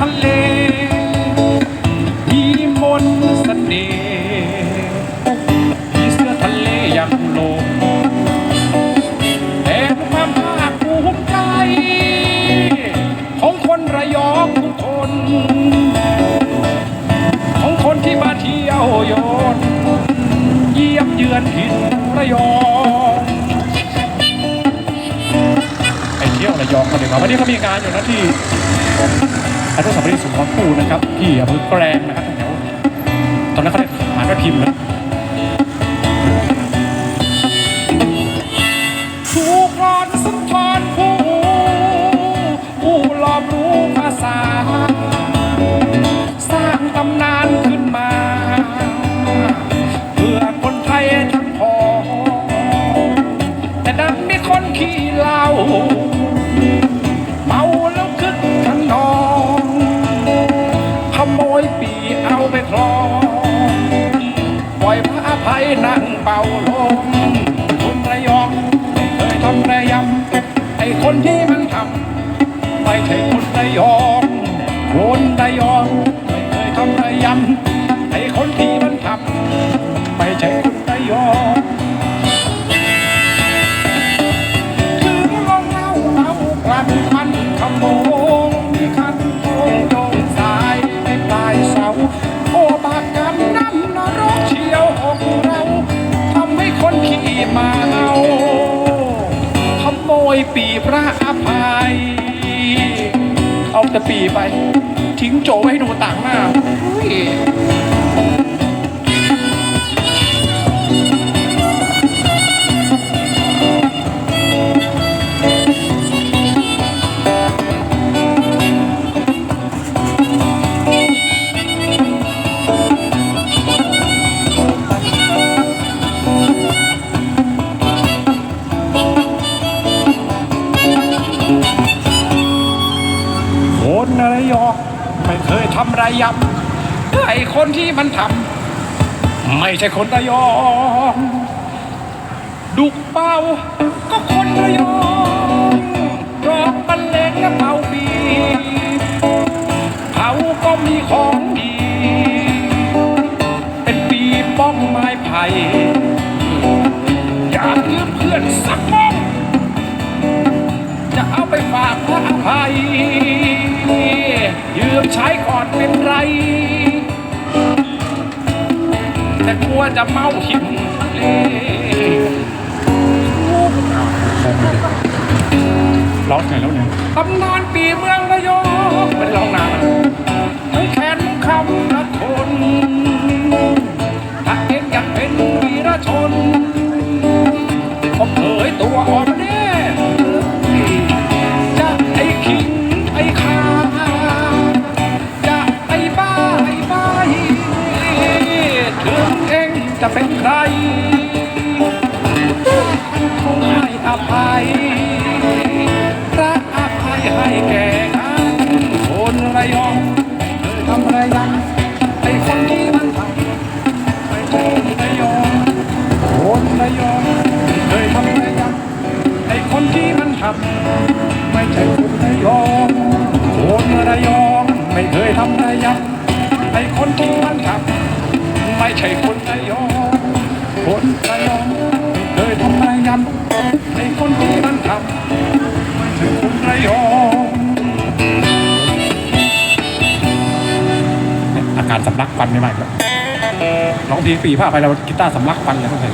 ทะเลมีมนสเสน่ห์มีเสื้อทะเลอย่างลมแต่ความภาคภูมิใจ ของคนระยองทุกคน ของคนที่มาเที่ยวยนเยี่ยมเยือนถิ่นระยองไปเที่ยวระยองกันดีกว่าวันนี้เขามีงานอยู่นะที่ อนุสาวรีย์สุนทรภู่นะครับที่อำเภอแกลงนะครับแถวตอนนั้นเขาเรียกหาดพิมพ์นะถูกรอนสุนทรภู่ผู้รอบรู้ภาษา ยปีเอาไปคลองปล่อยพระอภัยนั่งเป่าลมคนระยองไม่เคยทำระยำไอ้คนที่มันทำไม่ใช่คนระยอง มาเอาขโมยปีพระอภัย เอาแต่ปีไป ทิ้งโจไว้ให้ดูต่างหน้า ระยองไม่เคยทำไรยำไอ้คนที่มันทำไม่ใช่คนระยองดุกเป้าก็คนระยองร้องบรรเลงและเป่าปีเขาก็มีของดี เป็นปีป้องไม้ไผ่อยากยืมเพื่อนสักป้องจะเอาไปฝากพระอภัย ยืมใช้ก่อนเป็นไร แต่กลัวจะเมาหินทะเลร้องไงแล้วเนี่ยตำนานปีเมืองระยองไม่ได้ร้องนานนะให้แขนคำละทนถ้าเองอยากเป็นวีรชนก็เผยตัวออก จะเป็นใครคงให้อภัยพระอภัยให้แก่กันคนระยองเคยทำไรยังไอ้คนที่มันทำไม่ใช่คนระยองคนระยองเคยทำไรยังไอ้คนที่มันทำไม่ใช่คนระยองคนระยองไม่เคยทำไรยังไอ้คนที่มันทำไม่ใช่คนระยอง คนระยองไม่เคยทำนายยังไอ้คนที่มันทำไม่ถึงคนไระยองอาการสำลักควันไม่ไหวแล้วร้องเพลงปีผ้าไปเรากีตาร์สำลักควันเลยต้องใส่